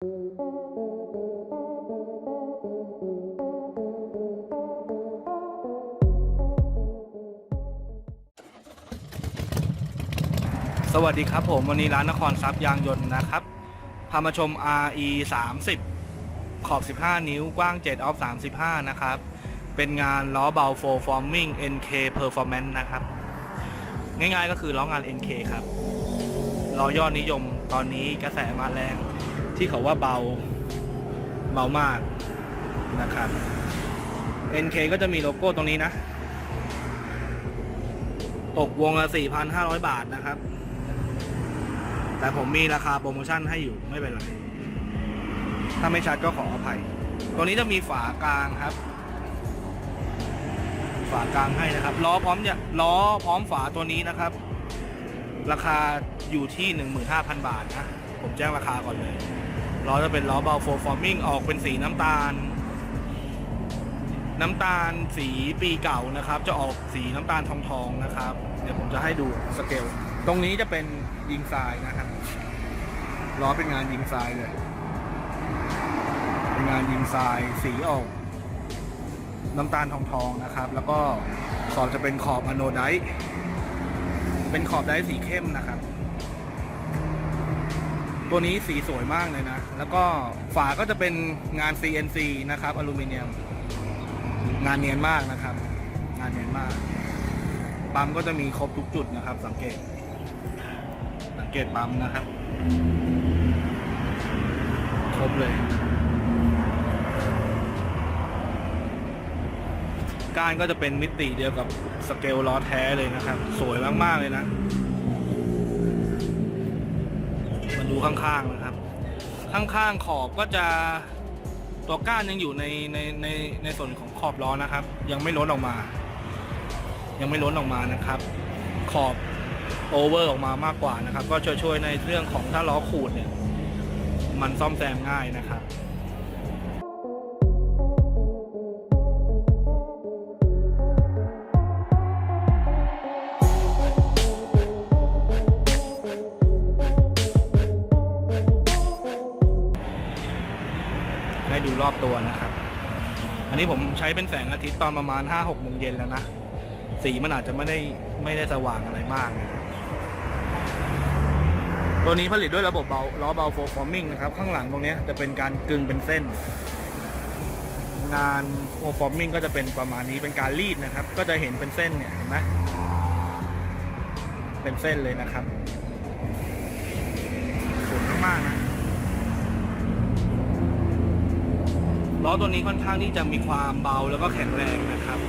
สวัสดีครับผมวันนี้ร้านนครทรัพย์ยางยนต์นะครับพามาชม RE 30ขอบ 15 นิ้วกว้าง 7 ออฟ 35 นะครับ เป็นงานล้อเบา f o r forming NK performance นะครับ ง่ายๆก็คือล้องาน NK ครับ ล้อยอดนิยมตอนนี้กระแสมาแรง ที่เขาว่าเบาเบามากนะครับ NK ก็จะมีโลโก้ตรงนี้นะ ตกวงละ 4,500 บาทนะครับ แต่ผมมีราคาโปรโมชั่นให้อยู่ไม่เป็นไร ถ้าไม่ชัดก็ขออภัย ตัวนี้จะมีฝากลางครับ ฝากลางให้นะครับ ล้อพร้อมเนี่ยล้อพร้อมฝาตัวนี้นะครับ ราคาอยู่ที่ 15,000 บาทนะ ผมแจ้งราคาก่อนเลย ล้อจะเป็นล้อเบาโฟฟอร์มิงออกเป็นสีน้ำตาล น้ำตาลสีปีเก่านะครับ จะออกสีน้ำตาลทองทองนะครับ เดี๋ยวผมจะให้ดูสเกล ตรงนี้จะเป็นยิงทรายนะครับ ล้อเป็นงานยิงทรายเลย เป็นงานยิงทรายสีออก น้ำตาลทองทองนะครับ แล้วก็ขอบจะเป็นขอบอโนไดต์ เป็นขอบไดต์สีเข้มนะครับ ตัวนี้สีสวยมากเลยนะ แล้วก็ฝาก็จะเป็นงาน CNC นะครับ อลูมิเนียม งานเนียนมากนะครับ งานเนียนมาก ปั๊มก็จะมีครบทุกจุดนะครับ สังเกต สังเกตปั๊มนะครับ ครบเลย ก้านก็จะเป็นมิติเดียวกับสเกลล้อแท้เลยนะครับ สวยมาก ๆ เลยนะ มาดูข้างๆนะครับ ข้างๆขอบก็จะตัวก้านยังอยู่ในในในในส่วนของขอบล้อนะครับ ยังไม่ล้นออกมา ยังไม่ล้นออกมานะครับ ขอบโอเวอร์ออกมามากกว่านะครับ ก็ช่วยช่วยในเรื่องของถ้าล้อขูดเนี่ย มันซ่อมแซมง่ายนะครับ ตัวนะครับ อันนี้ผมใช้เป็นแสงอาทิตย์ตอนประมาณ 5-6โมงเย็นแล้วนะ สีมันอาจจะไม่ได้ไม่ได้สว่างอะไรมากนะตัวนี้ผลิตด้วยระบบเบาล้อเบาโฟฟอร์มิงนะครับ ข้างหลังตรงนี้จะเป็นการกึงเป็นเส้น งานโฟฟอร์มิงก็จะเป็นประมาณนี้เป็นการรีดนะครับ ก็จะเห็นเป็นเส้นเนี่ยเห็นไหมเป็นเส้นเลยนะครับสวยมากๆนะ ล้อตัวนี้ค่อนข้างที่จะมีความเบาแล้วก็แข็งแรงนะครับ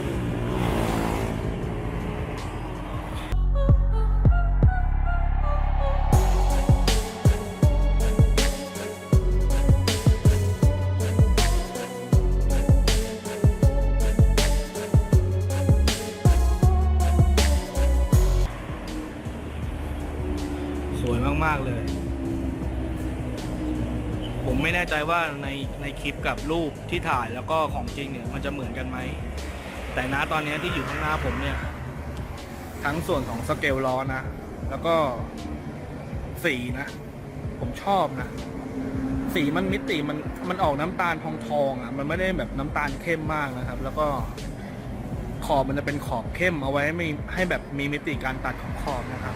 สวยมาก ๆ เลย ผมไม่แน่ใจว่าในในคลิปกับรูปที่ถ่ายแล้วก็ของจริงเนี่ยมันจะเหมือนกันไหม แต่ณตอนนี้ที่อยู่ข้างหน้าผมเนี่ย ทั้งส่วนของสเกลล้อนะ แล้วก็สีนะ ผมชอบนะ สีมันมิติมันมันออกน้ำตาลทองทองอะ มันไม่ได้แบบน้ำตาลเข้มมากนะครับ แล้วก็ขอบมันจะเป็นขอบเข้มเอาไว้ให้มีให้แบบมีมิติการตัดของขอบนะครับ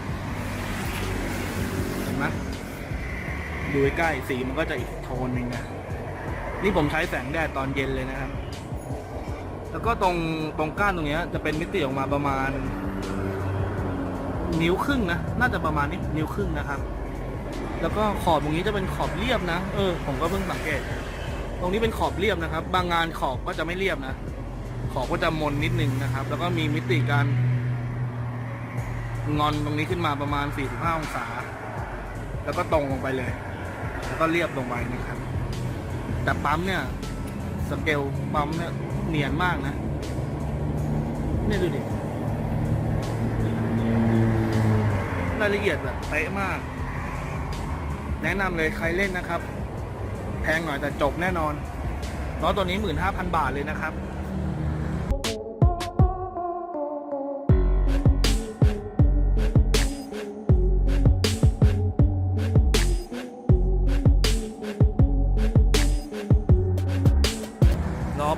เห็นไหม ดูใกล้สีมันก็จะอีกโทนหนึ่งนะ นี่ผมใช้แสงแดดตอนเย็นเลยนะครับ แล้วก็ตรงตรงก้านตรงนี้จะเป็นมิติออกมาประมาณ นิ้วครึ่งนะ น่าจะประมาณนี้นิ้วครึ่งนะครับ แล้วก็ขอบตรงนี้จะเป็นขอบเรียบนะ เออ ผมก็เพิ่งสังเกต ตรงนี้เป็นขอบเรียบนะครับ บางงานขอบก็จะไม่เรียบนะ ขอบก็จะมนนิดนึงนะครับ แล้วก็มีมิติการงอนตรงนี้ขึ้นมาประมาณ 45 องศา แล้วก็ตรงลงไปเลย แล้วก็เรียบลงไปนะครับ แต่ปั๊มเนี่ยสเกลปั๊มเนี่ยเนียนมากนะเนี่ยดูดิรายละเอียดแบบเป๊ะมาก แนะนำเลยใครเล่นนะครับ แพงหน่อยแต่จบแน่นอนล้อตัวนี้หมื่นห้าพันบาทเลยนะครับ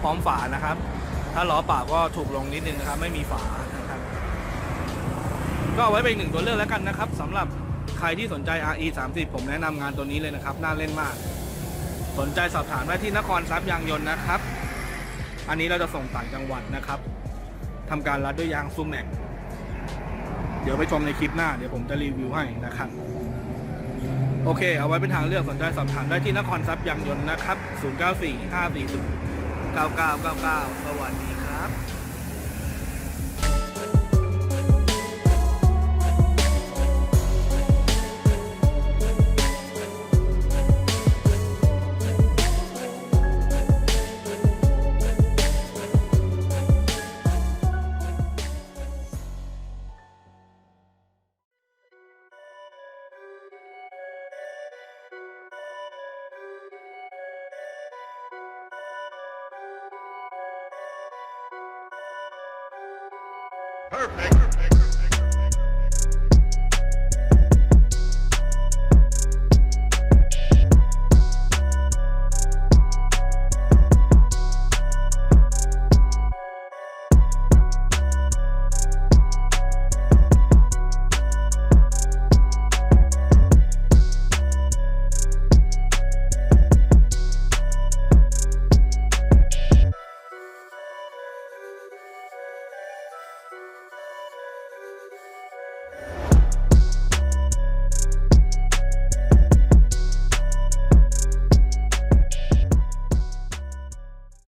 พร้อมฝานะครับ ถ้าล้อเปล่าก็ถูกลงนิดนึงนะครับ ไม่มีฝานะครับ ก็เอาไว้เป็นหนึ่งตัวเลือกแล้วกันนะครับสำหรับใครที่สนใจ RE 30ผมแนะนำงานตัวนี้เลยนะครับ น่าเล่นมาก สนใจสอบถามได้ที่นครทรัพย์ยางยนต์นะครับ อันนี้เราจะส่งต่างจังหวัดนะครับทำการรัดด้วยยางซูแม็กเดี๋ยวไปชมในคลิปหน้าเดี๋ยวผมจะรีวิวให้นะครับโอเค เอาไว้เป็นทางเลือกสนใจสอบถามได้ที่นครทรัพย์ยางยนต์นะครับ 094 540 9999 สวัสดี Perfect. Perfect.